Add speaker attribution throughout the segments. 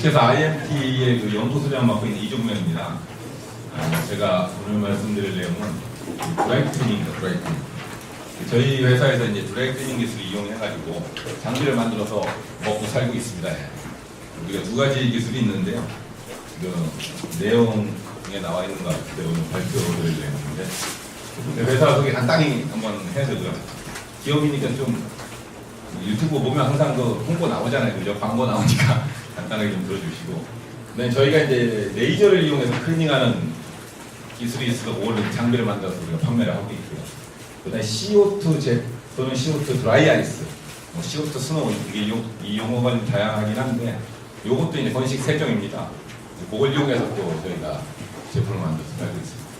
Speaker 1: 주식회사 IMT의 그 연구소장 맡고 있는 이종명입니다. 아, 제가 오늘 말씀드릴 내용은 이 드라이 클리닝입니다. 드라이 클리닝. 저희 회사에서 이제 드라이 클리닝 기술을 이용해가지고 장비를 만들어서 먹고 살고 있습니다. 예. 우리가 두 가지 기술이 있는데요. 그 내용에 나와 있는 것 같은데 오늘 발표드릴 내용인데 회사 소개 간단히 한번 해야 되고요. 기업이니까 좀 유튜브 보면 항상 그 홍보 나오잖아요. 그죠? 광고 나오니까 간단하게 좀 들어주시고. 네, 저희가 이제 레이저를 이용해서 클리닝하는 기술이 있어서 그걸 장비를 만들어서 우리가 판매를 하고 있고요. 그 다음에 CO2 제 또는 CO2 드라이 아이스, 뭐 CO2 스노우 이게 용, 이 용어가 좀 다양하긴 한데 요것도 이제 건식 세정입니다. 그걸 이용해서 또 저희가 제품을 만들어서 팔고 있습니다.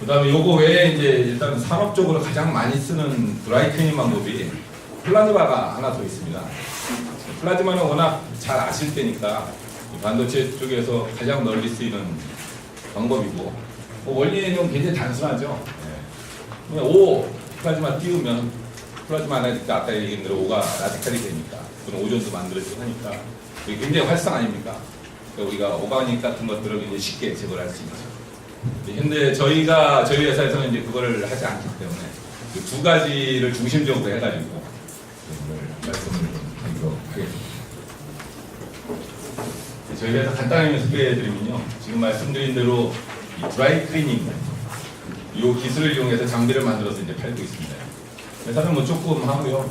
Speaker 1: 그 다음에 요거 외에 이제 일단 산업적으로 가장 많이 쓰는 드라이 클리닝 방법이 플라즈마가 하나 더 있습니다. 플라즈마는 워낙 잘 아실 테니까 이 반도체 쪽에서 가장 널리 쓰이는 방법이고 뭐 원리는 굉장히 단순하죠. 예. 그냥 플라즈마 띄우면 플라즈마 아까 얘기한 대로 O가 라디칼이 되니까 그런 오존도 만들어지고 하니까 굉장히 활성 아닙니까? 그러니까 우리가 오가닉 같은 것들을 굉장히 쉽게 제거할 수 있죠. 근데 저희가 저희 회사에서는 이제 그거를 하지 않기 때문에 그두 가지를 중심적으로 해가지고 오늘 말씀을 하겠습니다. 네, 저희 회사 간단하게 소개해드리면요. 지금 말씀드린 대로 이 드라이 클리닝 이 기술을 이용해서 장비를 만들어서 이제 팔고 있습니다. 회사는 뭐 조금 하고요.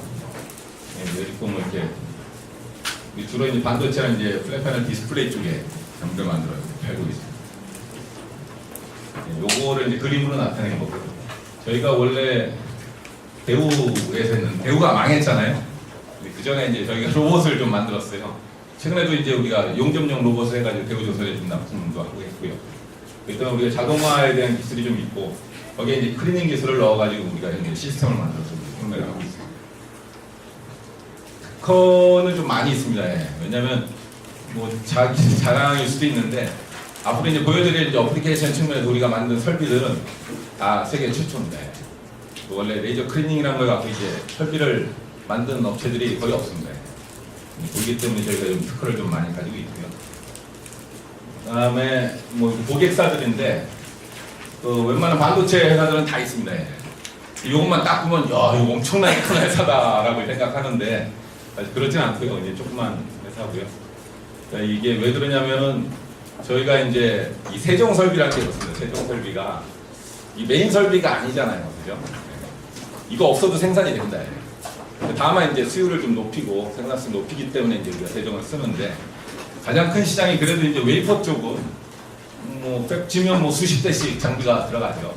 Speaker 1: 네, 조금 이렇게 이 주로 이제 반도체랑 이제 플랫패널 디스플레이 쪽에 장비를 만들어 팔고 있습니다. 네, 요거를 이제 그림으로 나타낸 거고요. 저희가 원래 배우에서 했는 배우가 망했잖아요. 그 전에 이제 저희가 로봇을 좀 만들었어요. 최근에도 이제 우리가 용접용 로봇을 해가지고 배우 조선해 준 납품도 하고 있고요. 일단 우리가 자동화에 대한 기술이 좀 있고 거기에 이제 클리닝 기술을 넣어가지고 우리가 현재 시스템을 만들어서 판매를 하고 있습니다. 특허는 좀 많이 있습니다. 예. 왜냐하면 뭐 자, 자랑일 수도 있는데 앞으로 이제 보여드릴 이제 어플리케이션 측면에서 우리가 만든 설비들은 다 세계 최초입니다. 예. 그 원래 레이저 클리닝이라는 걸 갖고 이제 설비를 만든 업체들이 거의 없습니다. 예. 그렇기 때문에 저희가 좀 특허를 좀 많이 가지고 있고요. 그다음에 뭐 고객사들인데 그 웬만한 반도체 회사들은 다 있습니다. 예. 이것만 딱 보면 야 이거 엄청나게 큰 회사다라고 생각하는데 그렇진 않고요. 이제 조그만 회사고요. 그러니까 이게 왜 그러냐면은 저희가 이제 이 세종 설비라는 게 있습니다. 세종 설비가 이 메인 설비가 아니잖아요, 그죠? 네. 이거 없어도 생산이 된다. 예. 다만 이제 수율을 좀 높이고 생산성 높이기 때문에 이제 우리가 세종을 쓰는데 가장 큰 시장이 그래도 이제 웨이퍼 쪽은 뭐 팩지면 뭐 수십 대씩 장비가 들어가죠.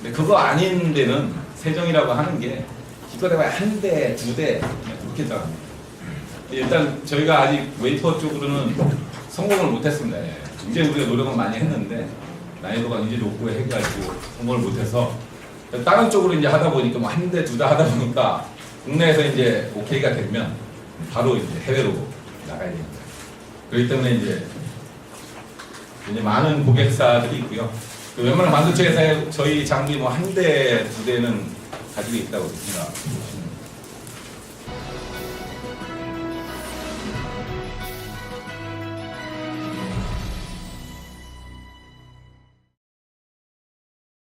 Speaker 1: 근데 그거 아닌 데는 세정이라고 하는 게 기껏 해봐야 한 대, 두 대, 그렇게 들어갑니다. 일단 저희가 아직 웨이퍼 쪽으로는 성공을 못했습니다. 예. 굉장히 우리가 노력은 많이 했는데 난이도가 굉장히 높고 해가지고 성공을 못해서 다른 쪽으로 이제 하다 보니까 뭐 한 대, 두 대 하다 보니까 국내에서 이제 오케이가 되면 바로 이제 해외로 나가야 됩니다. 그렇기 때문에 이제 이제 많은 고객사들이 있고요. 그 웬만한 반도체 회사에 저희 장비 뭐 한 대, 두 대는 가지고 있다고 생각합니다.